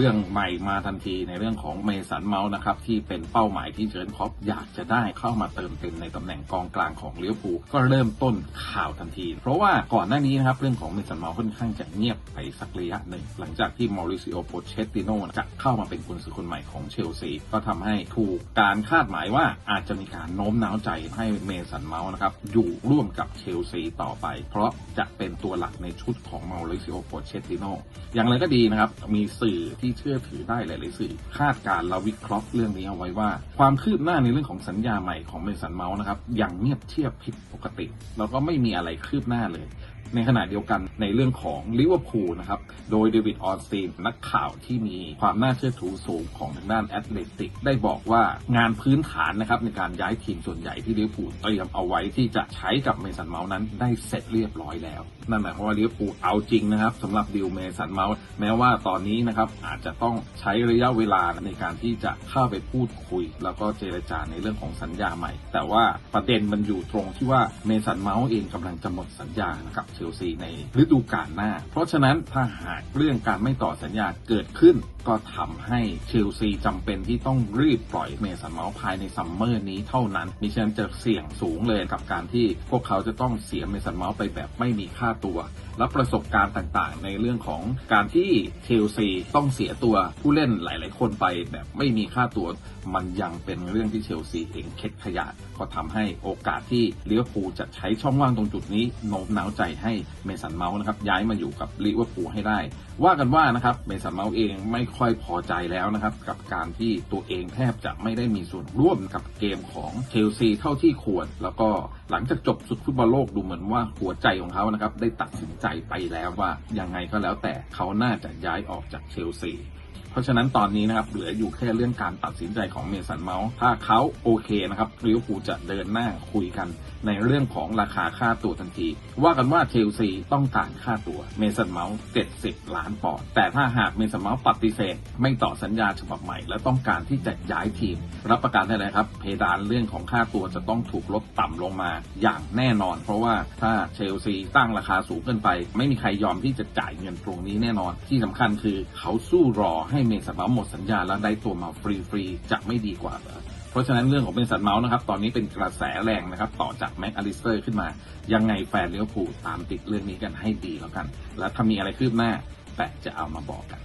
รื่องใหม่มาทันทีในเรื่องของเมสันเมาส์นะครับที่เป็นเป้าหมายที่เชิญคอปอยากจะได้เข้ามาเติมเต็มในตำแหน่งกองกลางของเลี้ยวภูก็เริ่มต้นข่าวทันที เพราะว่าก่อนหน้านี้นะครับเรื่องของเมสันเมาส์ค่อนข้างจะเงียบ สักระยะหนึ่ง หลังจากที่มอริซิโอโปเชตติโนจะเข้ามาเป็นกุนซือคนใหม่ของเชลซี ก็ทำให้ถูกการคาดหมายว่าอาจจะมีการโน้มน้าวใจให้เมสันเมาส์นะครับ อยู่ร่วมกับเชลซีต่อไป เพราะจะเป็นตัวหลักในชุดของมอริซิโอโปเชตติโนอย่างไรก็ดีนะครับ มีสื่อที่เชื่อถือได้หลาย ๆ สื่อ คาดการและวิเคราะห์เรื่องนี้เอาไว้ว่า ความคืบหน้าในเรื่องของสัญญาใหม่ของเมสันเมาส์นะครับยังเงียบเชียบผิดปกติ แล้วก็ไม่มีอะไรคืบหน้าเลย ในขณะเดียวกันในเรื่องของลิเวอร์พูลนะครับ โดยเดวิดออนสตีนนักข่าวที่มีความน่าเชื่อถือสูงของทางด้านแอตเลติก ได้บอกว่างานพื้นฐานนะครับในการย้ายทีมส่วนใหญ่ที่ลิเวอร์พูลเตรียมเอาไว้ที่จะใช้กับเมสันเมาส์นั้นได้เสร็จเรียบร้อยแล้ว นั่นหมายความว่าลิเวอร์พูลเอาจริงนะครับสำหรับดิวเมสันเมาส์แม้ว่าตอนนี้นะครับอาจจะต้องใช้ระยะเวลาในการที่จะเข้าไปพูดคุย แล้วก็เจรจาในเรื่องของสัญญาใหม่ แต่ว่าประเด็นมันอยู่ตรงที่ว่าเมสันเมาส์เองกำลังจะหมดสัญญากับเชลซีในฤดูกาลหน้า เพราะฉะนั้นถ้าหากเรื่องการไม่ต่อสัญญาเกิดขึ้นก็ทำให้เชลซีจำเป็นที่ต้องรีบปล่อยเมสันเมาส์ภายในซัมเมอร์นี้เท่านั้นมิฉะนั้นจะเสี่ยงสูงเลยกับการที่พวกเขาจะต้องเสียเมสันเมาส์ไปแบบไม่มีค่าตัว และประสบการณ์ต่างๆ ในเรื่องของการที่เชลซีต้องเสียตัวผู้เล่นหลาย ๆ คนไปแบบไม่มีค่าตัว มันยังเป็นเรื่องที่เชลซีเองเข็ดขยาดก็ทำให้โอกาสที่ลิเวอร์พูลจะใช้ช่องว่างตรงจุดนี้โน้มน้าวใจให้เมสันเมาส์นะครับย้ายมาอยู่กับลิเวอร์พูลให้ได้ ว่ากันว่านะครับเมสันเมาส์เองไม่ค่อยพอใจแล้วนะครับ กับการที่ตัวเองแทบจะไม่ได้มีส่วนร่วมกับเกมของเชลซีเท่าที่ควร แล้วก็หลังจากจบสุดฟุตบอลโลกดูเหมือนว่าหัวใจของเขานะครับได้ตัดสินใจไปแล้วว่ายังไงก็แล้วแต่เขาน่าจะย้ายออกจากเชลซี เพราะฉะนั้นตอนนี้นะครับเหลืออยู่แค่เรื่องการตัดสินใจของเมสันเมาส์ถ้าเขาโอเคนะครับลิเวอร์พูลจะเดินหน้าคุยกัน ในเรื่องของราคาค่าตัวทันที ว่ากันว่าเชลซีต้องการค่าตัวเมสันเมาส์70 ล้านปอนด์แต่ถ้าหากเมสันเมาส์ปฏิเสธ ไม่ต่อสัญญาฉบับใหม่ และต้องการที่จะย้ายทีม รับประกันได้เลยครับ เพดานเรื่องของค่าตัวจะต้องถูกลดต่ำลงมาอย่างแน่นอน เพราะว่าถ้าเชลซีตั้งราคาสูงเกินไป ไม่มีใครยอมที่จะจ่ายเงินตรงนี้แน่นอน ที่สำคัญคือเขาสู้รอให้เมสันเมาส์หมดสัญญาแล้วได้ตัวมาฟรีๆจะไม่ดีกว่าเหรอเพราะฉะนั้นเรื่องของเมสันเมาส์นะครับตอนนี้เป็นกระแสแรงนะครับต่อจากแม็กอลิสเตอร์ขึ้นมา ยังไงแฟนเลี้ยวผูตามติดเรื่องนี้กันให้ดีแล้วกัน แล้วถ้ามีอะไรคืบหน้าแต่จะเอามาบอกกัน